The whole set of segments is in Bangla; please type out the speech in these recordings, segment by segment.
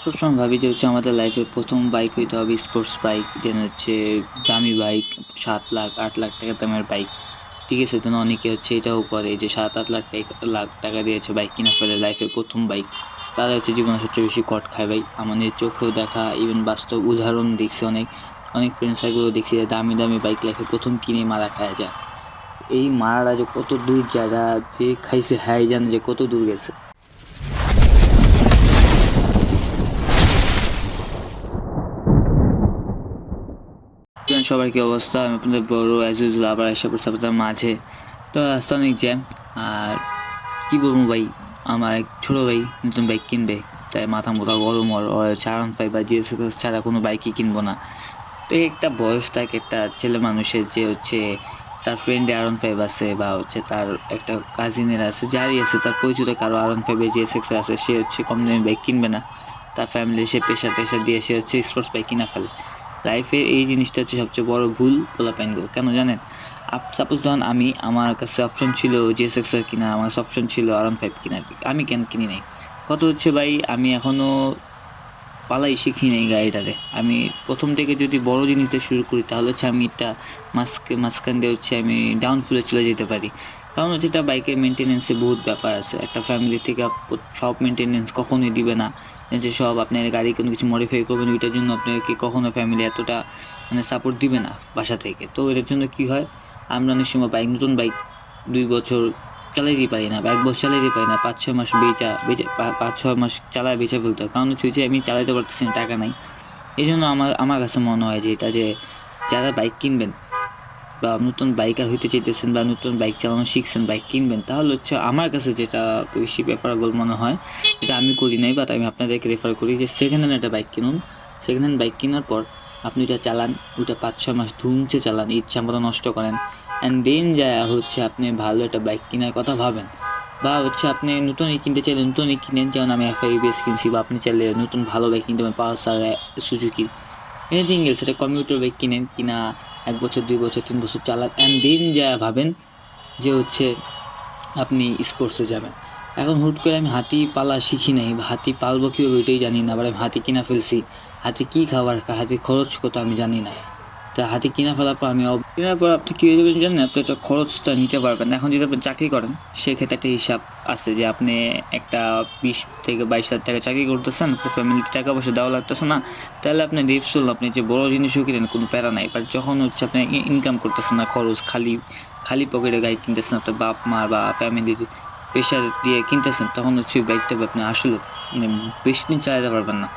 সবসময় ভাবি যে হচ্ছে আমাদের লাইফের প্রথম বাইক হইতে হবে স্পোর্টস বাইক দেন হচ্ছে দামি বাইক সাত লাখ, আট লাখ টাকা দামের বাইক ঠিক আছে তো অনেকে হচ্ছে এটাও করে যে সাত, আট লাখ লাখ টাকা দিয়েছে বাইক কিনা ফেলে লাইফের প্রথম বাইক তারা হচ্ছে জীবনে সবচেয়ে বেশি কট খায় ভাই। আমাদের চোখেও দেখা ইভেন বাস্তব উদাহরণ দেখছি অনেক। অনেক ফ্রেন্ড সার্কেলও দেখছি যে দামি দামি বাইক লাইফে প্রথম কিনে মারা খায় যায় এই মারাটা যে কত দূর যায় যে খাইছে হ্যাঁ জানে যে কত দূর গেছে। কেমন সবার কি অবস্থা? আমি আপনাদের বড় অ্যাজ আবার এসে পড়ছি আপনাদের মাঝে। তো রাস্তা অনেক জ্যাম, আর কি বলব ভাই? আমার এক ছোটো ভাই নতুন বাইক কিনবে, তাই মাথা মোটা গরম চারণ ফাইভ বা জিএস ছাড়া কোনো বাইকই কিনবো না। তো একটা বয়স থাকে একটা ছেলে মানুষের যে হচ্ছে তার ফ্রেন্ডে আরন ফাইভ আছে বা হচ্ছে তার একটা কাজিনের আছে, যারই আছে, তার পরিচিত কারও আরন ফাইভে জিএস এক্স আছে, সে হচ্ছে কম দামি বাইক কিনবে না। তার ফ্যামিলি সে প্রেশার টেশার দিয়ে সে হচ্ছে স্পোর্টস বাইক কিনা ফেলে। লাইফের এই জিনিসটা হচ্ছে সবচেয়ে বড় ভুল পোলাপাইনগুলো কেন জানেন? আপ সাপোজ ধরুন আমি, আমার কাছে অপশন ছিল জিএস এক্সের আমার আমার অপশন ছিল আরন ফাইভ কিনার আমি কেন কিনি নাই? কত হচ্ছে ভাই, আমি এখনও পালাই শিখি নেই গাড়িটারে। আমি প্রথম থেকে যদি বড় জিনিস দিয়ে শুরু করি, তাহলে হচ্ছে আমি এটা মাঝখান দিয়ে হচ্ছে আমি ডাউন ফ্লোরে চলে যেতে পারি। কারণ হচ্ছে এটা বাইকের মেনটেনেন্সে বহুত ব্যাপার আছে। একটা ফ্যামিলি থেকে সব মেনটেনেন্স কখনোই দিবে না। যে সব আপনার গাড়ি কোনো কিছু মডিফাই করবেন, ওইটার জন্য আপনাকে কখনো ফ্যামিলি এতটা মানে সাপোর্ট দিবে না বাসা থেকে। তো এটার জন্য কি হয়? আমরা অনেক সময় বাইক নতুন বাইক দুই বছর চালাইতেই পারি না বা এক বছর চালাইতে পারি না, পাঁচ ছয় মাস বেচা বেচে পাঁচ ছয় মাস চালায় বেচে ফেলতে হয়। কারণ হচ্ছে আমি চালাতে পারতেছি না, টাকা নাই। এই জন্য আমার আমার কাছে মনে হয় যে এটা যে যারা বাইক কিনবেন বা নতুন বাইকার হইতে চাইতেছেন বা নতুন বাইক চালানো শিখছেন, বাইক কিনবেন, তাহলে হচ্ছে আমার কাছে যেটা বেশি প্রেফারেবল মনে হয়, এটা আমি করি নাই বাট আমি আপনাদেরকে রেফার করি যে সেকেন্ড হ্যান্ড একটা বাইক কিনুন। সেকেন্ড হ্যান্ড বাইক কেনার পর আপনি ওটা চালান ওটা পাঁচ, ছয় মাস ধুমছে চালান, ইচ্ছা মতো নষ্ট করেন অ্যান্ড দেন যা হচ্ছে আপনি ভালো একটা বাইক কেনার কথা ভাবেন। বা হচ্ছে আপনি নতুনই কিনতে চাইলে নতুনই কিনেন, যেমন আমি এফআই বেস কিনছি, বা আপনি চাইলে নতুন ভালো বাইক কিনতে পারেন, পালসার, সুজুকি এনিথিং এলস একটা কম্পিউটার বাইক কিনেন, কিনা এক বছর, দুই বছর, তিন বছর চালান অ্যান্ড দিন যা ভাবেন যে হচ্ছে আপনি স্পোর্টসে যাবেন। এখন হুট করে আমি হাতি পালা শিখি নাই, বা হাতি পালবো কীভাবে ওইটাই জানি না, আবার আমি হাতি কিনা ফেলছি, হাতি কী খাবার হাতি খরচ কত আমি জানি না। তা হাতি কিনা ফেলার পর আমি কেনার পর আপনি কী হয়ে যাবেন জানেন আপনি একটা খরচটা নিতে পারবেন এখন যদি আপনি চাকরি করেন, সেক্ষেত্রে একটা হিসাব আছে যে আপনি একটা বিশ থেকে বাইশ হাজার টাকা চাকরি করতেছেন, আপনার ফ্যামিলিতে টাকা পয়সা দেওয়া লাগতেছে না। তাহলে আপনি রিপসুল আপনি যে বড় জিনিসও কিনেন, কোনো প্যারা নাই। বাট যখন হচ্ছে আপনি ইনকাম করতেছেন না, খরচ খালি খালি পকেটে গাড়ি কিনতেছেন, আপনার বাপ মা বা ফ্যামিলির প্রেশার দিয়ে কিনতেছেন, তখন হচ্ছে ওই বাইকটা আপনি আসলে মানে বেশি দিন চালাতে পারবেন না।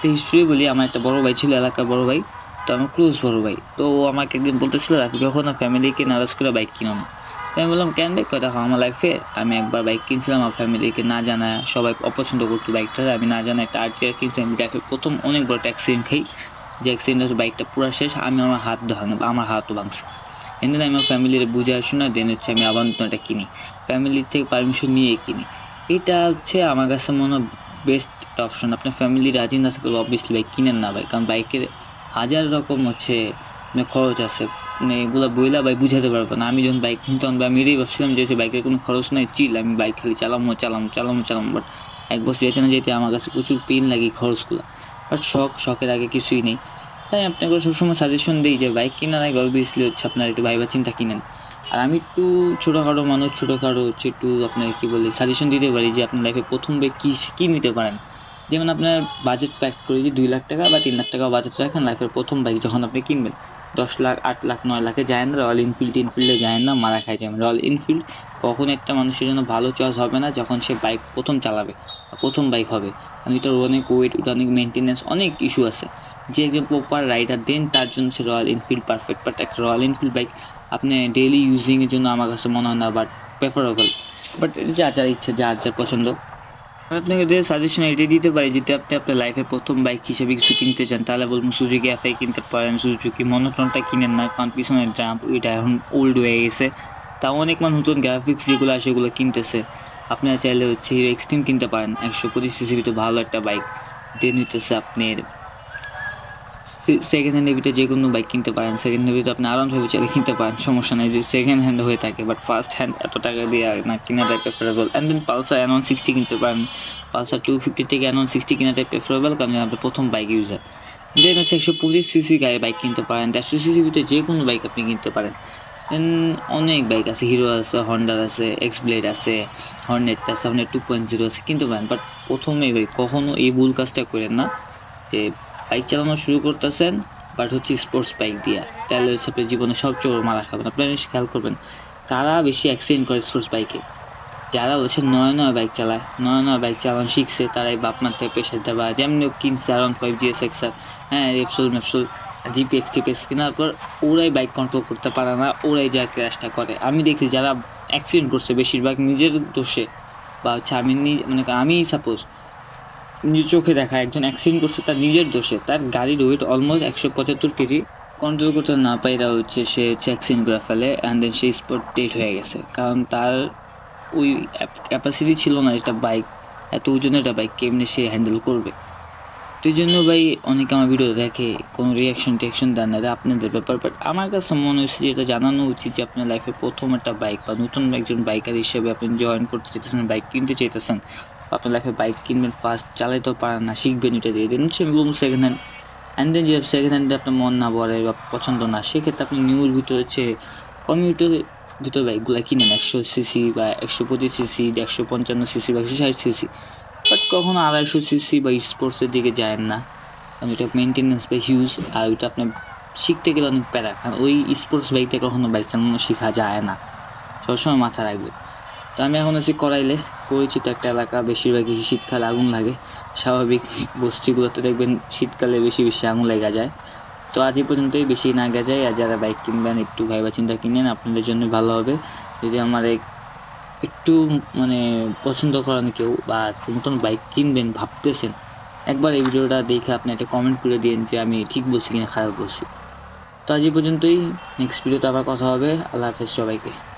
তো হিস্ট্রি বলি, আমার একটা বড় ভাই ছিল, এলাকার বড় ভাই। তো আমি ক্লোজ বড় ভাই। তো ও আমাকে একদিন বলতেছিল, রাখি, কখনো ফ্যামিলিকে নারাজ করে বাইক কিনো না। তো আমি বললাম, কেন বাইক কথা আমার লাইফে আমি একবার বাইক কিনছিলাম, আমার ফ্যামিলিকে না জানায়। সবাই অপছন্দ করতো বাইকটা আমি না জানায় একটা আর্টিয়ার কিনছি আমি দেখে প্রথম অনেক বড় অ্যাক্সিডেন্ট খাই যে অ্যাক্সিডেন্ট বাইকটা পুরো শেষ। আমি আমার হাত ভাঙ, আমার হাতও ভাঙছে। এনে আমি আমার ফ্যামিলির বুঝে আসি না দেন হচ্ছে আমি আবার নতুন একটা কিনি। ফ্যামিলির থেকে পারমিশন নিয়ে কিনি। এটা হচ্ছে আমার কাছে মনে হয় বেস্ট অপশন আপনার ফ্যামিলি রাজি না থাকলে অবভিয়াসলি বাইক কিনেন না ভাই। কারণ বাইকের হাজার রকম হচ্ছে মানে খরচ আছে। মানে এগুলো বইলা ভাই বুঝাতে পারব না। আমি যখন বাইক কিনতাম বা আমি এটাই ভাবছিলাম যে বাইকের কোনো খরচ নাই। চিল, আমি বাইক খালি চালামো, চালাম চালামো, চালাম। বাট এক বছর যেতে না যেতে আমার কাছে প্রচুর পেন লাগে খরচগুলো। বাট শখ, শখের আগে কিছুই নেই। তাই আপনাকে সবসময় সাজেশন দিই যে বাইক কেনার আগে অবভিয়াসলি হচ্ছে আপনার একটু ভাইবা চিন্তা কিনেন। আর আমি একটু ছোটোখাটো মানুষ, ছোটোখাটো হচ্ছে একটু আপনার কী বলে সাজেশন দিতে পারি যে আপনার লাইফে প্রথম বাইক কী কী নিতে পারেন? যেমন আপনার বাজেট ফ্যাক্ট করে যে দুই লাখ টাকা বা তিন লাখ টাকা বাজেট রাখেন লাইফের প্রথম বাইক যখন আপনি কিনবেন, দশ লাখ, আট লাখ, নয় লাখে যায় না রয়্যাল এনফিল্ড ইনফিল্ডে যায় না, মারা খায় যায় রয়্যাল এনফিল্ড কখন একটা মানুষের জন্য ভালো চয়েস হবে না যখন সে বাইক প্রথম চালাবে প্রথম বাইক হবে। কারণ এটার অনেক ওয়েট ওটা অনেক মেনটেন্যান্স অনেক ইস্যু আছে। যে একজন প্রপার রাইডার দেন, তার জন্য সে রয়্যাল এনফিল্ড পারফেক্ট বাট একটা রয়্যাল এনফিল্ড বাইক আপনি ডেইলি ইউজিংয়ের জন্য আমার কাছে মনে হয় না বাট প্রেফারেবল বাট এটা যার যার ইচ্ছা, যার যার পছন্দ। আমি আপনাকে যে সাজেশন এটাই দিতে পারি, যদি আপনি আপনার লাইফে প্রথম বাইক হিসেবে কিছু কিনতে চান, তাহলে বলব সুজুকি এফআই কিনতে পারেন। সুজুকি মনোটনটা কিনেন না, কারণ পিছনের জাম্প এটা এখন ওল্ড হয়ে গেছে। তাও অনেক মানুষ নতুন গ্রাফিক্স যেগুলো আছে সেগুলো কিনতেছে। আপনারা চাইলে হচ্ছে হিরো এক্সট্রিম কিনতে পারেন। একশো পঁচিশ সিসিবিতে ভালো একটা বাইক দেন হইতেছে আপনার সেকেন্ড হ্যান্ড ভিতরে যে কোনো বাইক কিনতে পারেন। সেকেন্ড হ্যান্ড আপনি আরাম ভাবে কিনতে পারেন, সমস্যা নেই যে সেকেন্ড হ্যান্ড হয়ে থাকে বাট ফার্স্ট হ্যান্ড এত টাকা দিয়ে না কিনাটা preferable and then Pulsar one sixty কিনতে পারেন। পালসার টু ফিফটি থেকে ওয়ান সিক্সটি কিনাটাই প্রেফারেবল কারণ আপনার প্রথম বাইক ইউজার দেন হচ্ছে একশো পঁচিশ সিসি গাড়ি বাইক কিনতে পারেন। দেড়শো সিসি ভিতরে যে কোনো বাইক আপনি কিনতে পারেন। দেন অনেক বাইক আছে হিরো আছে হন্ডার আছে এক্স ব্লেড আছে হর্নেট আছে হর্নেট টু পয়েন্ট জিরো আছে, কিনতে পারেন। বাট প্রথমেই ভাই কখনো এই ভুল কাজটা করেন না, যে বাইক চালানো শুরু করতেছেন বাট হচ্ছে স্পোর্টস বাইক দিয়া। তাহলে হচ্ছে আপনার জীবনে সবচেয়ে বড় মারা খাবেন। আপনারা খেয়াল করবেন, কারা বেশি অ্যাক্সিডেন্ট করে স্পোর্টস বাইকে যারা হচ্ছে নয় নয় বাইক চালায়, নয় নয় বাইক চালানো শিখছে, তারাই বাপ মার থেকে প্রেশার দেওয়া যেমনি কিনছে আর ওয়ান ফাইভ জিএস এক্স আর হ্যাঁ রেপসুল মেপসুল জিপিএক্স টিপিএক্স কেনার পর ওরাই বাইক কন্ট্রোল করতে পারে না, ওরাই যা ক্র্যাশটা করে। আমি দেখছি যারা অ্যাক্সিডেন্ট করছে, বেশিরভাগ নিজের দোষে, বা হচ্ছে আমি মানে আমি সাপোজ নিজের চোখে দেখা, একজন অ্যাক্সিডেন্ট করছে তার নিজের দোষে। তার গাড়ির ওয়েট অলমোস্ট একশো পঁচাত্তর কেজি। কন্ট্রোল করতে না পাইরা হচ্ছে সে হচ্ছে অ্যাক্সিডেন্ট করে ফেলে অ্যান্ড দেন সে স্পট ডেট হয়ে গেছে। কারণ তার ওই ক্যাপাসিটি ছিল না একটা বাইক এত ওজনের একটা বাইক কেমনে সে হ্যান্ডেল করবে। তো এই জন্য ভাই, অনেকে আমার ভিডিও দেখে কোনো রিয়াকশন টিয়াকশন দেন না আপনাদের ব্যাপার। বাট আমার কাছে মনে হচ্ছে যে এটা জানানো উচিত যে আপনার লাইফে প্রথম একটা বাইক বা নতুন একজন বাইকার হিসেবে আপনি জয়েন করতে চাইতেছেন বাইক কিনতে চাইতেছেন। আপনার লাইফে বাইক কিনবেন ফার্স্ট চালাইতেও পারেন না, শিখবেন এটা দিয়ে। দিন আমি বলব সেকেন্ড হ্যান্ড অ্যান্ড দেন যে সেকেন্ড হ্যান্ডে আপনার মন না পড়ে বা পছন্দ না, সেক্ষেত্রে আপনি নিউর ভিতরে হচ্ছে কমিউটার ভিতরে বাইকগুলো কিনেন, একশো সিসি বা একশো পঁচিশ সিসি একশো পঞ্চান্ন সিসি বা একশো ষাট সিসি বাট কখনো আড়াইশো সিসি বা স্পোর্টসের দিকে যায় না। কারণ ওইটা মেনটেন্যান্স বা হিউজ আর ওইটা আপনার শিখতে গেলে অনেক প্যারা। কারণ ওই স্পোর্টস বাইকতে কখনো বাইক চালানো শেখা যায় না। সবসময় মাথা রাখবে তো আমি এখন আছি করাইলে। পরিচিত একটা এলাকা, বেশিরভাগই শীতকালে আগুন লাগে। স্বাভাবিক বস্তিগুলোতে দেখবেন শীতকালে বেশি বেশি আগুন লেগে যায়। তো আজ এই পর্যন্তই, বেশি না গে যায় আর যারা বাইক কিনবেন, একটু ভাইবা চিন্তা কিনেন, আপনাদের জন্য ভালো হবে। যদি আমার এক- একটু মানে পছন্দ করেন কেউ বা নতুন বাইক কিনবেন, ভাবতেছেন, একবার এই ভিডিওটা দেখে আপনি একটা কমেন্ট করে দিন যে আমি ঠিক বলছি কিনা, খারাপ বলছি। তো আজ এই পর্যন্তই নেক্সট ভিডিওতে আবার কথা হবে। আল্লাহ হাফেজ সবাইকে।